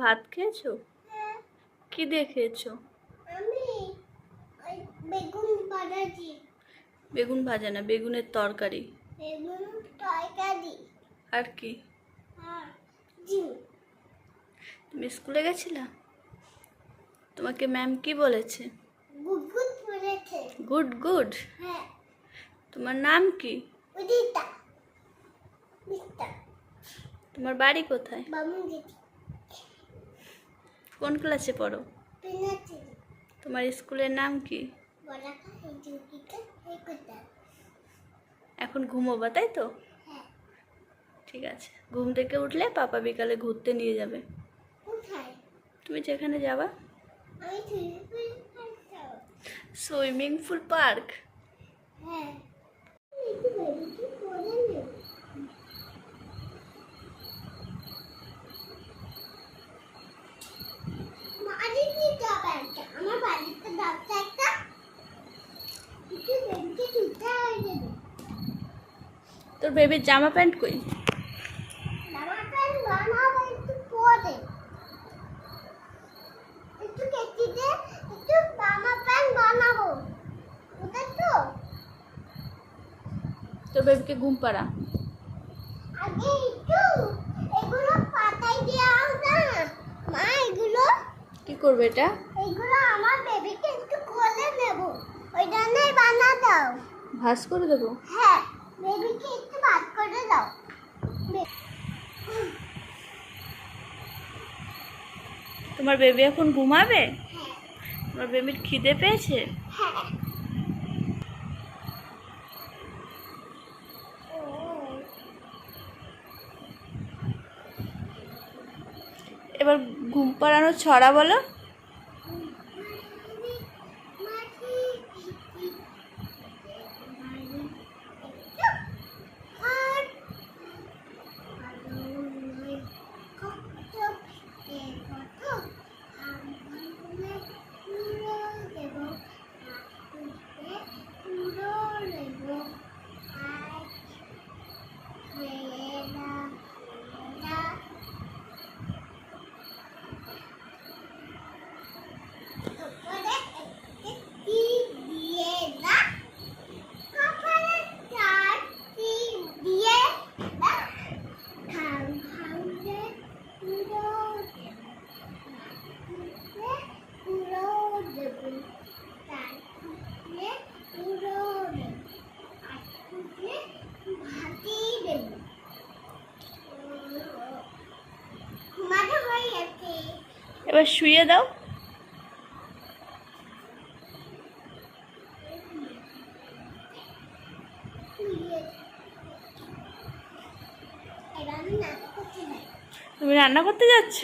ভাত খেয়েছো? কি দিয়ে খেয়েছো? বেগুন বেগুন ভাজা না বেগুনের তরকারি। বেগুন তরকারি। আর কি? তুমি স্কুলে গেছিলা? তোমাকে ম্যাম কি বলেছে? গুড গুড হ্যাঁ। তোমার নাম কি? তোমার বাড়ি কোথায়? কোন ক্লাসে পড়ো? তোমার স্কুলের নাম কি? এখন ঘুমোবা তাই তো? ঠিক আছে। ঘুম থেকে উঠলে পাপা বিকালে ঘুরতে নিয়ে যাবে। তুমি যেখানে যাবা? Swimming pool park? হ্যাঁ একটু বেরিয়ে পড়ে নে মারিনি যাবে আমার বাড়িতে দাঁতটা একটা একটু বেরিয়ে টুটা হয়ে যাবে তোর বেবির জামা প্যান্ট কই? জামা প্যান্ট বানাবো একটু পরে। একটু কেটে একটু জামা প্যান্ট বানাবো। তোর বেবিকে ঘুম পাড়া। আগে একটু এগুলো পাতায় না। মা এগুলো কি করবে এটা? এগুলো আমার বেবিকে একটু কোলে নেব। ওই জন্যই বানা দাও। ভাস করে দেবো? হ্যাঁ। বেবিকে একটু ভাত করে দাও। তোমার বেবি এখন ঘুমাবে? হ্যাঁ। তোমার বেবির খিদে পেয়েছে? হ্যাঁ। এবার ঘুম পাড়ানো ছড়া বলো Yeah. উপরে একটি দিয়ে না কপালে চারটি দিয়ে না খাম খামে পুরো পুরো দেব তারপরে পুরো দেব আজকে ভাতি দেব ঘুমাতে হয়ে গেছে এবার শুয়ে দাও। তুমি রান্না করতে যাচ্ছ?